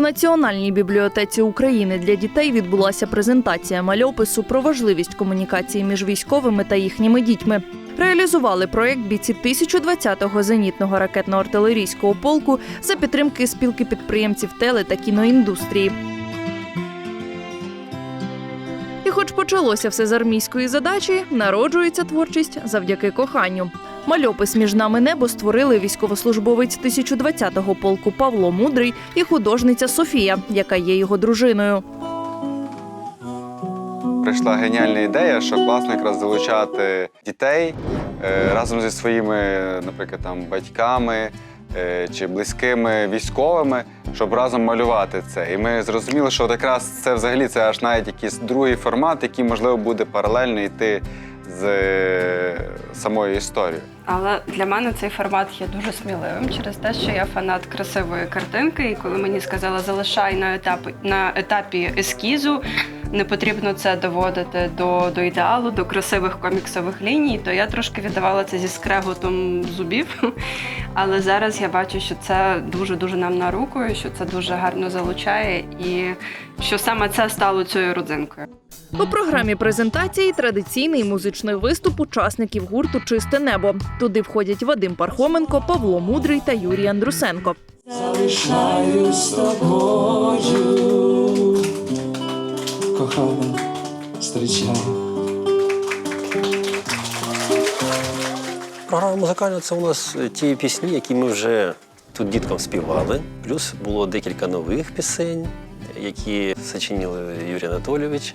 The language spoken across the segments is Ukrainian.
Національній бібліотеці України для дітей відбулася презентація мальопису про важливість комунікації між військовими та їхніми дітьми. Реалізували проект бійці 1020-го зенітного ракетно-артилерійського полку за підтримки спілки підприємців теле та кіноіндустрії. І хоч почалося все з армійської задачі, народжується творчість завдяки коханню. Мальопис між нами небо створили військовослужбовець 1020-го полку Павло Мудрий і художниця Софія, яка є його дружиною. Прийшла геніальна ідея, що класно якраз залучати дітей е, разом зі своїми, наприклад, там батьками е, чи близькими військовими, щоб разом малювати це. І ми зрозуміли, що от якраз це взагалі це аж навіть якийсь другий формат, який можливо буде паралельно йти з е, самою історією. Але для мене цей формат є дуже сміливим через те, що я фанат красивої картинки. І коли мені сказали, залишай на етапі на етапі ескізу, не потрібно це доводити до, до ідеалу, до красивих коміксових ліній, то я трошки віддавала це зі скреготом зубів. Але зараз я бачу, що це дуже дуже нам на руку, що це дуже гарно залучає, і що саме це стало цією родзинкою. У програмі презентації традиційний музичний виступ учасників гурту Чисте небо. Туди входять Вадим Пархоменко, Павло Мудрий та Юрій Андрусенко. Залишаюсь з тобою, кохана, зустрічай. Програма музикальна це у нас ті пісні, які ми вже тут діткам співали. Плюс було декілька нових пісень, які сочинили Юрій Анатолійович.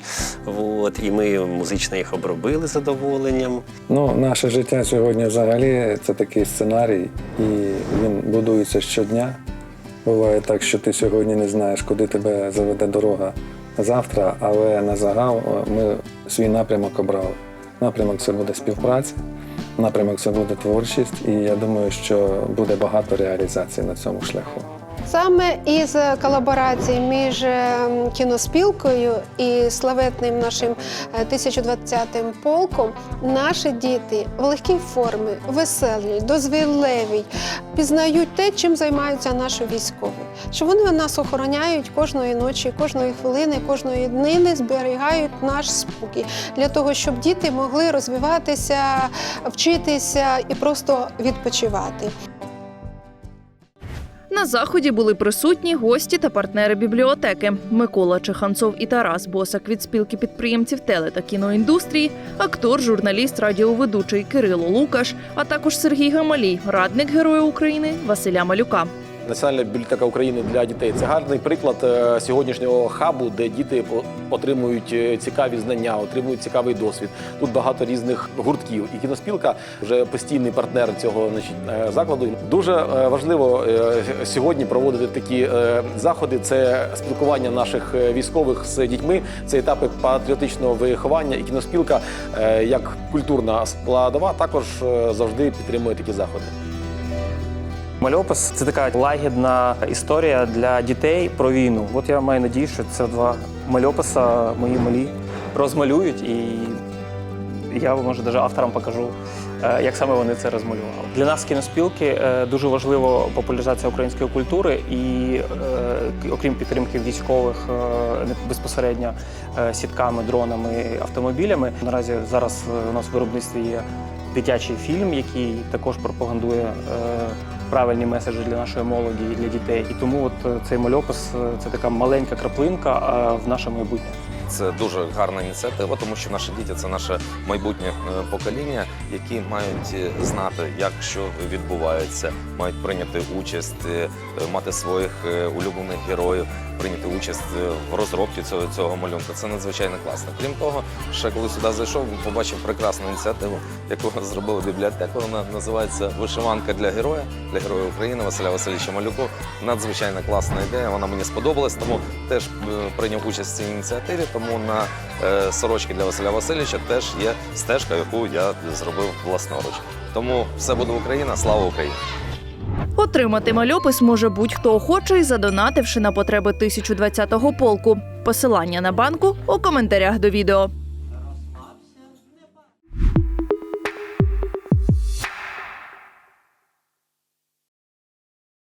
От, і ми музично їх обробили задоволенням. Ну, наше життя сьогодні взагалі це такий сценарій, і він будується щодня. Буває так, що ти сьогодні не знаєш, куди тебе заведе дорога завтра, але на загал ми свій напрямок обрали. Напрямок це буде співпраця, напрямок це буде творчість, і я думаю, що буде багато реалізацій на цьому шляху. Саме із колаборації між е, кіноспілкою і славетним нашим е, 1020-м полком наші діти в легкій формі, веселі, дозвіллеві, пізнають те, чим займаються наші військові. Що вони нас охороняють кожної ночі, кожної хвилини, кожної днини, зберігають наш спокій для того, щоб діти могли розвиватися, вчитися і просто відпочивати. На заході були присутні гості та партнери бібліотеки Микола Чеханцов і Тарас Босак від спілки підприємців теле та кіноіндустрії, актор, журналіст, радіоведучий Кирило Лукаш, а також Сергій Гамалій, радник Героя України Василя Малюка. Національна бібліотека України для дітей це гарний приклад е, сьогоднішнього хабу, де діти отримують е, цікаві знання, отримують цікавий досвід. Тут багато різних гуртків. І кіноспілка вже постійний партнер цього значить, е, закладу. Дуже важливо сьогодні проводити такі заходи. Це спілкування наших військових з дітьми, це етапи патріотичного виховання. І кіноспілка як культурна складова також завжди підтримує такі заходи. Мальопис це така лагідна історія для дітей про війну. От я маю надію, що це два мальописа мої малі розмалюють, і я може навіть авторам покажу, е, як саме вони це розмалювали. Для нас кіноспілки е, дуже важлива популяризація української культури, і е, окрім підтримки військових безпосередньо сітками, дронами, автомобілями. Наразі зараз у нас в виробництві є дитячий фільм, який також пропагандує правильні меседжі для нашої молоді і для дітей. І тому от е, цей мальопис е, це така маленька краплинка е, в наше майбутнє. Це дуже гарна ініціатива, тому що наші діти це наше майбутнє покоління, які мають знати, як що відбувається, мають прийняти участь, мати своїх улюблених героїв, прийняти участь в розробці цього, цього малюнка. Це надзвичайно класно. Крім того, ще коли сюди зайшов, побачив прекрасну ініціативу, яку зробила бібліотека. Вона називається Вишиванка для героя для героя України Василя Васильовича Малюкова. Надзвичайно класна ідея. Вона мені сподобалась, тому теж е, прийняв участь в цій ініціативі. Тому на е, сорочки для Василя Васильовича теж є стежка, яку я зробив власноруч. Тому все буде Україна, слава Україні! Отримати мальопис може будь-хто охочий, задонативши на потреби 1020-го полку. Посилання на банку у коментарях до відео.